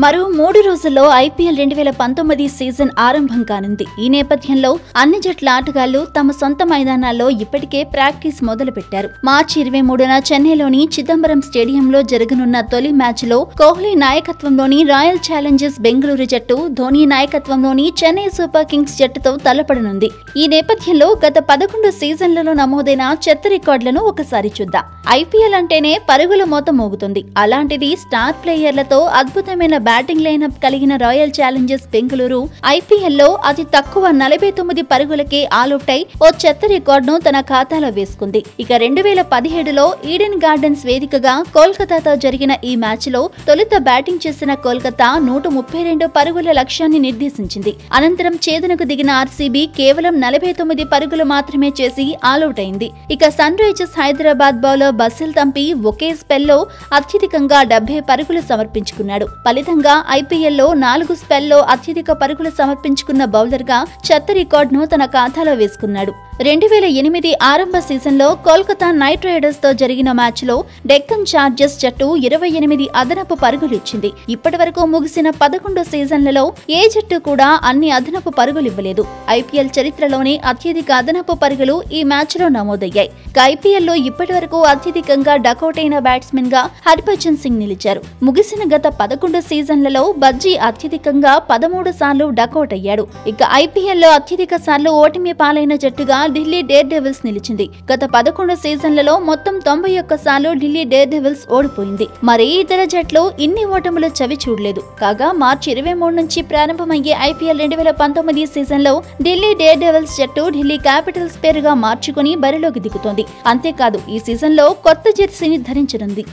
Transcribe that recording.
మరో మూడు రోజుల్లో ఐపీఎల్ రెండు వేల పంతొమ్మిది సీజన్ ఆరంభం కానుంది. ఈ నేపథ్యంలో అన్ని జట్ల ఆటగాళ్ళు తమ సొంత మైదానాల్లో ఇప్పటికే ప్రాక్టీస్ మొదలుపెట్టారు. మార్చి ఇరవై మూడున చెన్నైలోని చిదంబరం స్టేడియంలో జరగనున్న తొలి మ్యాచ్లో కోహ్లీ నాయకత్వంలోని రాయల్ ఛాలెంజర్స్ బెంగళూరు జట్టు ధోని నాయకత్వంలోని చెన్నై సూపర్ కింగ్స్ జట్టుతో తలపడనుంది. ఈ నేపథ్యంలో గత పదకొండు సీజన్లలో నమోదైన చెత్త రికార్డులను ఒకసారి చూద్దాం. ఐపీఎల్ అంటేనే పరుగుల మోత మోగుతుంది. అలాంటిది స్టార్ ప్లేయర్లతో అద్భుతమైన బ్యాటింగ్ లైనప్ కలిగిన రాయల్ ఛాలెంజర్స్ బెంగళూరు ఐపీఎల్లో అతి తక్కువ నలభై తొమ్మిది పరుగులకే ఆలౌట్ అయి ఓ చెత్త రికార్డును తన ఖాతాలో వేసుకుంది. ఇక రెండు వేల పదిహేడులో ఈడెన్ గార్డెన్స్ వేదికగా కోల్కతాతో జరిగిన ఈ మ్యాచ్లో తొలుత బ్యాటింగ్ చేసిన కోల్కతా నూట ముప్పై రెండు పరుగుల లక్ష్యాన్ని నిర్దేశించింది. అనంతరం చేదనకు దిగిన ఆర్సీబీ కేవలం నలభై తొమ్మిది పరుగులు మాత్రమే చేసి ఆలౌట్ అయింది ఇక Sunrisers Hyderabad bowler Basil Thampi ఒకే స్పెల్లో అత్యధికంగా డెబ్బై పరుగులు సమర్పించుకున్నాడు. ఫలితం ఫలితంగా ఐపీఎల్లో నాలుగు స్పెల్లో అత్యధిక పరుగులు సమర్పించుకున్న బౌలర్గా చెత్త రికార్డును తన ఖాతాలో వేసుకున్నాడు. రెండు వేల ఎనిమిది ఆరంభ సీజన్లో కోల్కతా నైట్ రైడర్స్తో జరిగిన మ్యాచ్లో డెక్కన్ చార్జర్స్ జట్టు ఇరవై ఎనిమిది అదనపు పరుగులు ఇచ్చింది ఇప్పటి వరకు ముగిసిన పదకొండు సీజన్లలో ఏ జట్టు కూడా అన్ని అదనపు పరుగులు ఇవ్వలేదు ఐపీఎల్ చరిత్రలోనే అత్యధిక అదనపు పరుగులు ఈ మ్యాచ్లో నమోదయ్యాయి. ఐపీఎల్లో ఇప్పటి వరకు అత్యధికంగా డకౌట్ అయిన బ్యాట్స్మెన్గా హర్భజన్ సింగ్ నిలిచారు. ముగిసిన గత పదకొండు సీజన్లలో బజ్జీ అత్యధికంగా పదమూడు సార్లు డకౌట్ అయ్యాడు ఇక ఐపీఎల్లో అత్యధిక సార్లు ఓటమి పాలైన జట్టుగా ఢిల్లీ డేర్ డెవిల్స్ నిలిచింది. గత పదకొండు సీజన్లలో మొత్తం తొంభై ఒక్క సార్లు ఢిల్లీ డేర్ డెవిల్స్ ఓడిపోయింది. మరే ఇతర జట్లు ఇన్ని ఓటములు చవి చూడలేదు. కాగా మార్చి ఇరవై మూడు నుంచి ప్రారంభమయ్యే ఐపీఎల్ రెండు వేల పంతొమ్మిది సీజన్లో ఢిల్లీ డేర్ డెవిల్స్ జట్టు ఢిల్లీ క్యాపిటల్స్ పేరుగా మార్చుకుని బరిలోకి దిగుతోంది. అంతేకాదు ఈ సీజన్లో కొత్త జెర్సీని ధరించనుంది.